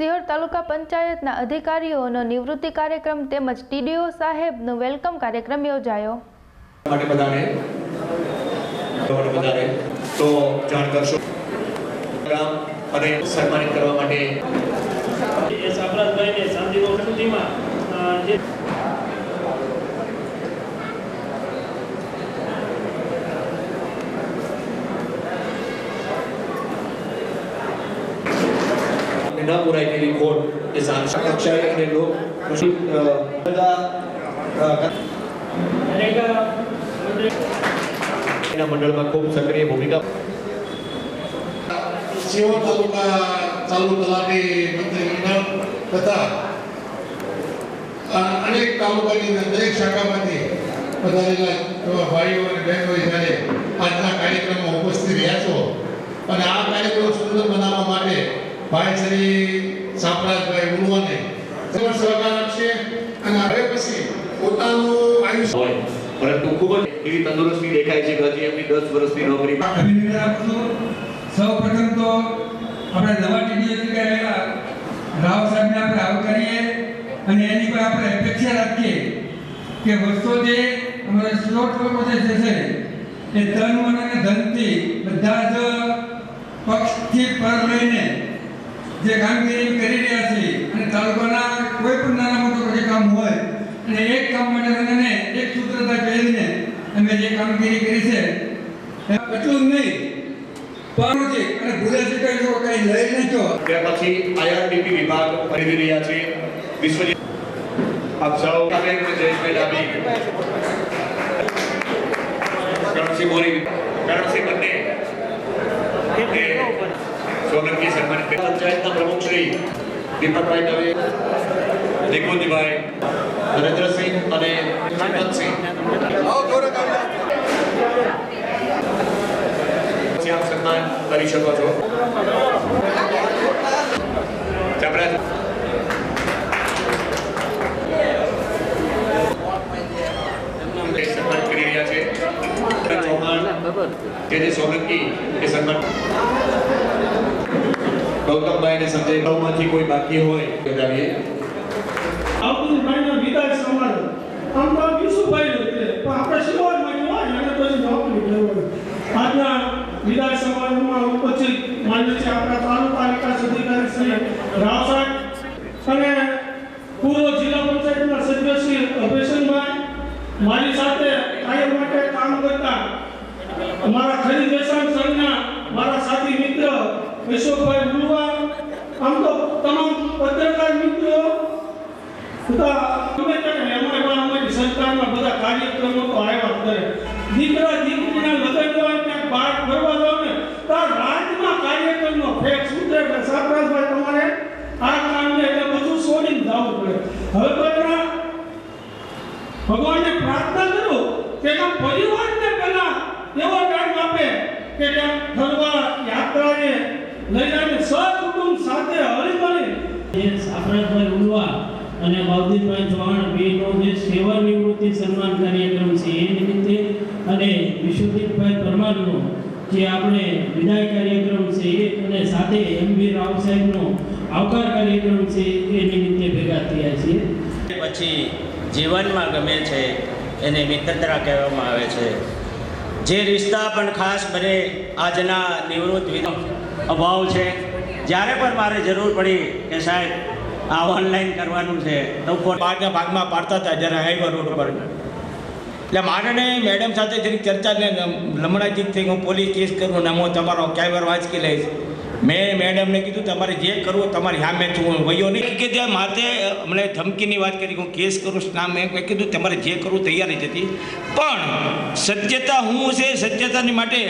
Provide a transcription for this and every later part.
સિહોર તાલુકા પંચાયતના અધિકારીઓનો નિવૃત્તિ કાર્યક્રમ તેમજ ટીડીઓ સાહેબનો વેલકમ કાર્યક્રમ યોજાયો. માટે બધાને તમારે બધાને તો જાણ કરશો. અને સન્માનિત કરવા માટે એ સામ્રાજભાઈને સુધીમાં જે ન પુરાય તેવી ખોટ એ સાંસદ કક્ષાએ અને લોક એના મંડળમાં ખૂબ સક્રિય ભૂમિકા સેવા તાલુકા ચાલુ તલાટી મંત્રીમંડળ તથા અનેક તાલુકાની અંદર દરેક શાખામાંથી પધારેલા એવા ભાઈઓ અને બહેનો જ્યારે આજના કાર્યક્રમમાં ઉપસ્થિત રહ્યા છો. અને આ કાર્યક્રમ સુંદર બનાવવા માટે ભાઈ શ્રી સાપરાજભાઈ ઉલવાને સર્વ સહકાર આપશે અને હવે પછી પોતાનું આયુષ્ય હોય. પરંતુ ખૂબ જ એવી તંદુરસ્તી દેખાય છે કે હજી એમની દસ વર્ષની નોકરી અભિનંદન આપું છું સૌ પ્રથમ તો આપણે નવા ટીડી અધિકારી રાવ સાહેબને આપણે આવકારીએ અને એની પર આપણે અપેક્ષા રાખીએ કે વર્ષોથી અમારે સ્લોટ લોકો જે છે એ તન મન અને ધનથી બધા જ પક્ષથી પર લઈને જે કામગીરી કરી રહ્યા છે અને તાલુકાના કોઈ પણ નાના મોટું જે કામ હોય અને એક કામ માટે અને એક સૂત્રતા પહેરીને અમે જે કામગીરી કરી છે એટલું જ નહીં. અને ભૂલે કઈ જો કઈ લઈ લેજો ત્યાર પછી આઈઆરડીપી વિભાગ ખરીદી રહ્યા છે. વિશ્વજીત આપ સૌ જયેશભાઈ ડાબી કરણસિંહ મોરી. કરણસિંહ બંને. સોલંકી સન્માનિત. પંચાયતના પ્રમુખ શ્રી દીપકભાઈ દવે દિગ્વિજયભાઈ નરેન્દ્રસિંહ અને પછી આપ સન્માન કરી શકો છો ચાપરા તે સન્માન કરી રહ્યા છે ચૌહાણ કે જે સોલંકી એ સન્માન ગૌતમભાઈ અને કોઈ બાકી હોય બતાવીએ જિલ્લા પંચાયતના સભ્ય શ્રી મારી સાથે કાયમ માટે કામ કરતા અમારા ખરીદ વેચાણ સંઘના મારા સાથી મિત્ર અશોકભાઈ ગુરુવા આમ તો તમામ પત્રકાર મિત્રો બધા ગમે ત્યારે પણ અમારી બધા કાર્યક્રમો તો કરે. દીકરા, દીકરીના લગ્ન ફરવા જાવ ને તો રાજમાં કાર્યક્રમનો ફેક સૂત્રે એટલે સાપરાજભાઈ તમારે આ કામને એટલે બધું છોડીને જવું પડે. હવે એના ભગવાનને પ્રાર્થના કરો કે એના પરિવારને પહેલા એવો ટાઈમ આપે કે ત્યાં ફરવા યાત્રાએ લઈ જઈને સહકુટુંબ સાથે હળીમળી એ સાપરાજભાઈ ઉલવા અને બાવદીભાઈ ચૌહાણ બેનો જે સેવા નિવૃત્તિ સન્માન કાર્યક્રમ છે એ નિમિત્તે અને વિશ્વદીપભાઈ પરમારનો જે આપણે વિદાય કાર્યક્રમ છે એ અને સાથે એમ વી રાવ સાહેબનો આવકાર કાર્યક્રમ છે એ નિમિત્તે ભેગા થયા છીએ. પછી જીવનમાં ગમે છે એને મિત્રતા કહેવામાં આવે છે. જે રિશ્તા પણ ખાસ બને આજના નિવૃત્ત અભાવ છે, જ્યારે પણ મારે જરૂર પડી કે સાહેબ આ ઓનલાઈન કરવાનું છે. તો બહારના ભાગમાં પાડતા હતા જ્યારે હાઈવે રોડ ઉપર. એટલે મારે મેડમ સાથે જરીક ચર્ચા લમણાજી થઈ, હું પોલીસ કેસ કરું ને હું તમારો ક્યાંય વાંચકી લઈશ. મેં મેડમને કીધું, તમારે જે કરવું તમારી સામે છું વયો નહીં. કે જે માથે મને ધમકીની વાત કરી, હું કેસ કરું છું. ના મેં મેં કીધું, તમારે જે કરવું તૈયારી હતી. પણ સત્યતા હું છે, સત્યતાની માટે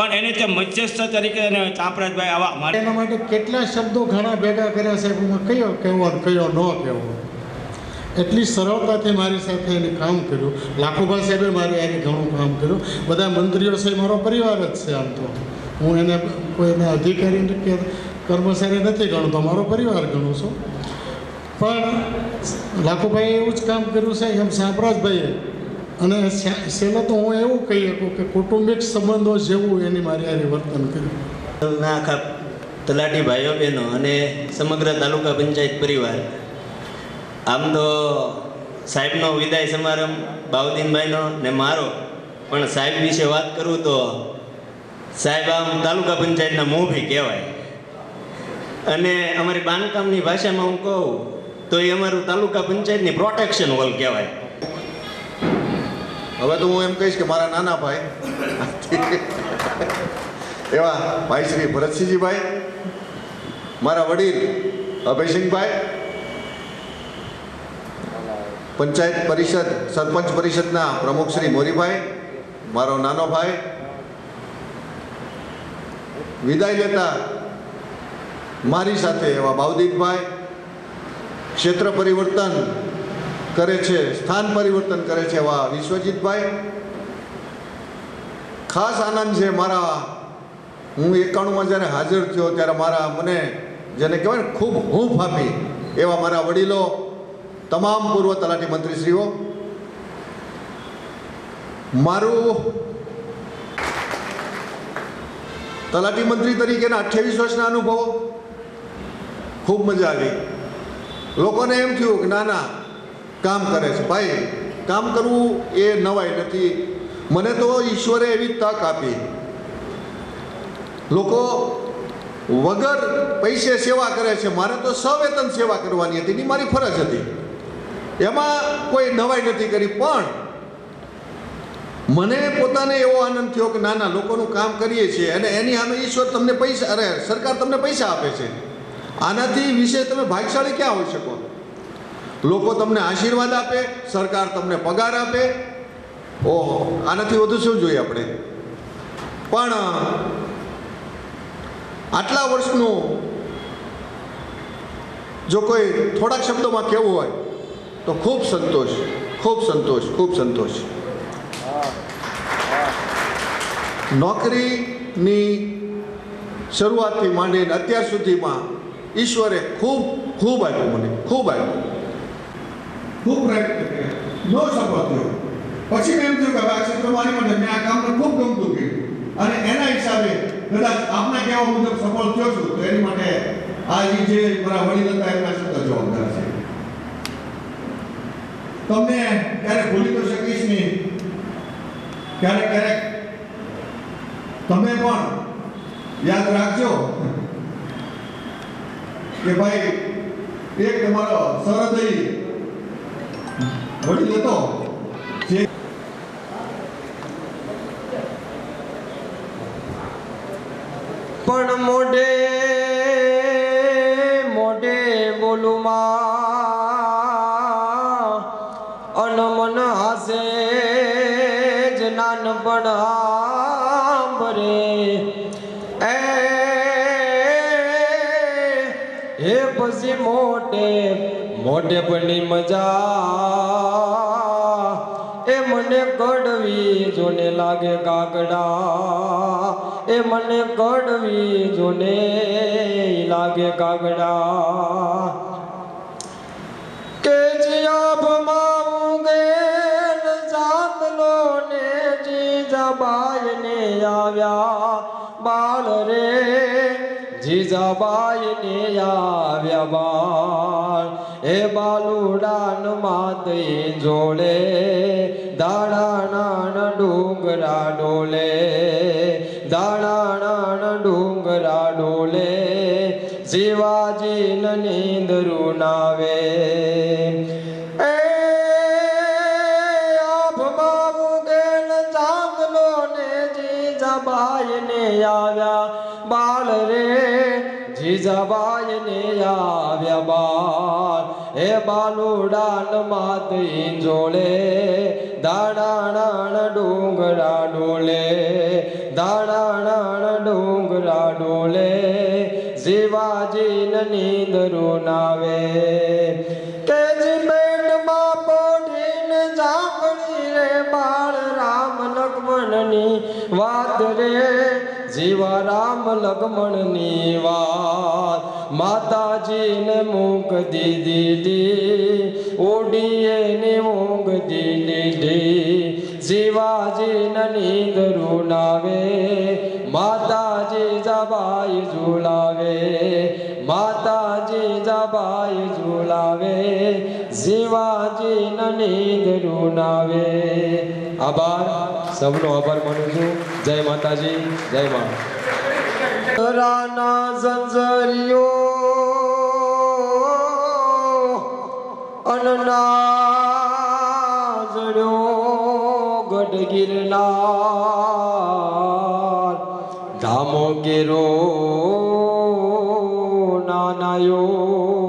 પણ એને તે મધ્યસ્થ તરીકે અને ચાંપરાજભાઈ આવા મારે એના માટે કેટલા શબ્દો ઘણા ભેગા કર્યા સાહેબ? હું કયો કહેવો કયો ન કહેવો? એટલી સરળતાથી મારી સાથે એને કામ કર્યું. લાખુભા સાહેબે મારે એને ઘણું કામ કર્યું. બધા મંત્રીઓ સાહેબ મારો પરિવાર જ છે આમ તો. હું એને કોઈને અધિકારી કે કર્મચારી નથી ગણતો, મારો પરિવાર ગણું છું. પણ લાખુભાઈએ એવું જ કામ કર્યું છે એમ સાંભરાજભાઈએ અને છેલ્લે તો હું એવું કહી શકું કે કૌટુંબિક સંબંધો જેવું એની મારી હારે વર્તન કર્યું. આખા તલાટી ભાઈઓ બહેનો અને સમગ્ર તાલુકા પંચાયત પરિવાર. આમ તો સાહેબનો વિદાય સમારંભ બાઉદ્દીનભાઈનો ને મારો. પણ સાહેબ વિશે વાત કરું તો સાહેબ આમ તાલુકા પંચાયતના મોભી કહેવાય. અને અમારી બાંધકામની ભાષામાં હું કહું તો એ અમારું તાલુકા પંચાયતની પ્રોટેક્શન હોલ કહેવાય. હવે તો હું એમ કહીશ કે મારા નાના ભાઈ. એવા ભાઈ શ્રી ભરતસિંહજીભાઈ, મારા વડીલ અભયસિંહભાઈ, પંચાયત પરિષદ, સરપંચ પરિષદના પ્રમુખ શ્રી મોરીભાઈ, મારો નાનો ભાઈ. વિદાય લેતા મારી સાથે એવા ભાવદીપભાઈ ક્ષેત્ર પરિવર્તન કરે છે, સ્થાન પરિવર્તન કરે છે એવા વિશ્વજીતભાઈ. ખાસ આનંદ છે મારા, હું એકાણુંમાં જ્યારે હાજર થયો ત્યારે મારા મને જેને કહેવાય ને, ખૂબ હૂંફ આપી એવા મારા વડીલો, તમામ પૂર્વ તલાટી મંત્રીશ્રીઓ. મારું તલાટી મંત્રી તરીકેના અઠ્યાવીસ વર્ષના અનુભવો. ખૂબ મજા આવી. લોકોને એમ થયું કે ના ના કામ કરે છે. ભાઈ, કામ કરવું એ નવાઈ નથી. મને તો ઈશ્વરે એવી તક આપી. લોકો વગર પૈસે સેવા કરે છે. મારે તો સવેતન સેવા કરવાની હતી. એની મારી ફરજ હતી. એમાં કોઈ નવાઈ નથી કરી. પણ મને પોતાને એવો આનંદ થયો કે ના ના, લોકોનું કામ કરીએ છીએ અને એની સામે ઈશ્વર તમને પૈસા, અરે, સરકાર તમને પૈસા આપે છે. આનાથી વિશે તમે ભાગશાળી ક્યાં હોઈ શકો? લોકો તમને આશીર્વાદ આપે, સરકાર તમને પગાર આપે. ઓહો, આનાથી વધુ શું જોઈએ આપણે? પણ, આટલા વર્ષનું જો કોઈ થોડાક શબ્દોમાં કહેવું હોય, તો ખૂબ સંતોષ ખૂબ સંતોષ ખૂબ સંતોષ. નોકરીની શરૂઆતથી માંડીને અત્યાર સુધીમાં ઈશ્વરે ખૂબ ખૂબ આપ્યું મને, ખૂબ આપ્યું. ખૂબ પ્રયત્ન કર્યા. નો સફળ થયો. પછી મેં એમ થયું કે આ ક્ષેત્ર મારી માટે મેં આ કામને ખૂબ ગમતું કર્યું. અને એના હિસાબે કદાચ આપના કહેવા મુજબ સફળ થયો છું, તો એની માટે આ જે મારા વડીલ હતા એમના શબ્દ જવાબદાર છે. તમને ક્યારેક ભૂલી તો શકીશ નહીં. ક્યારેક ક્યારેક. તમે પણ યાદ રાખજો કે ભાઈ, એક તમારો સરહદી વડીલ હતો જે પણ મોઢે મોઢે બોલું અન મન હાસે, જ નાનપણ આંબરે એ પછી મોઢે મોઢે પણ મજા મને કડવી જોને લાગે કાગડા એ મને કડવી જોને લાગે કાગડા કે જીયાભમાં ઉગેલ જીજાબાઈ ને આવ્યા. બાળ રે જીજાબાઈ ને આવ્યા બાળ એ બાલુડાન માતઈ જોડે દાડાણાણ ડુંગરા ડોલે દાડાણાણ ડુંગરા ડોલે શિવાજી નીંદરું નાવે. આવ્યા જીજાબાઈ ને આવ્યા બાર. એ બાલુડાન માતી જોડે દાડાણ ડુંગરા ડોલે દાડાણ ડુંગરા ડોલે શિવાજી નીંદરો નાવે કે જી બેટમાં પોઢીને બાળ રામ લક્ષ્મણની વાત રે. જીવા રામ લક્ષ્મણની વાત, માતાજીને મૂક દીધી, ઓડીએ ને મૂક દીધી શિવાજી નીંદરું નાવે, માતાજી જબાઈ ઝુલાવે, માતાજી જબાઈ ઝુલાવે જીવાજી નીંદ રૂનાવે આભાર. સૌનો આભાર માનું છું. જય માતાજી, જય મા. રાના ઝંઝરિયો અનના જડ્યો ગઢ ગિરનાર ધામો ગેરો નાનાયો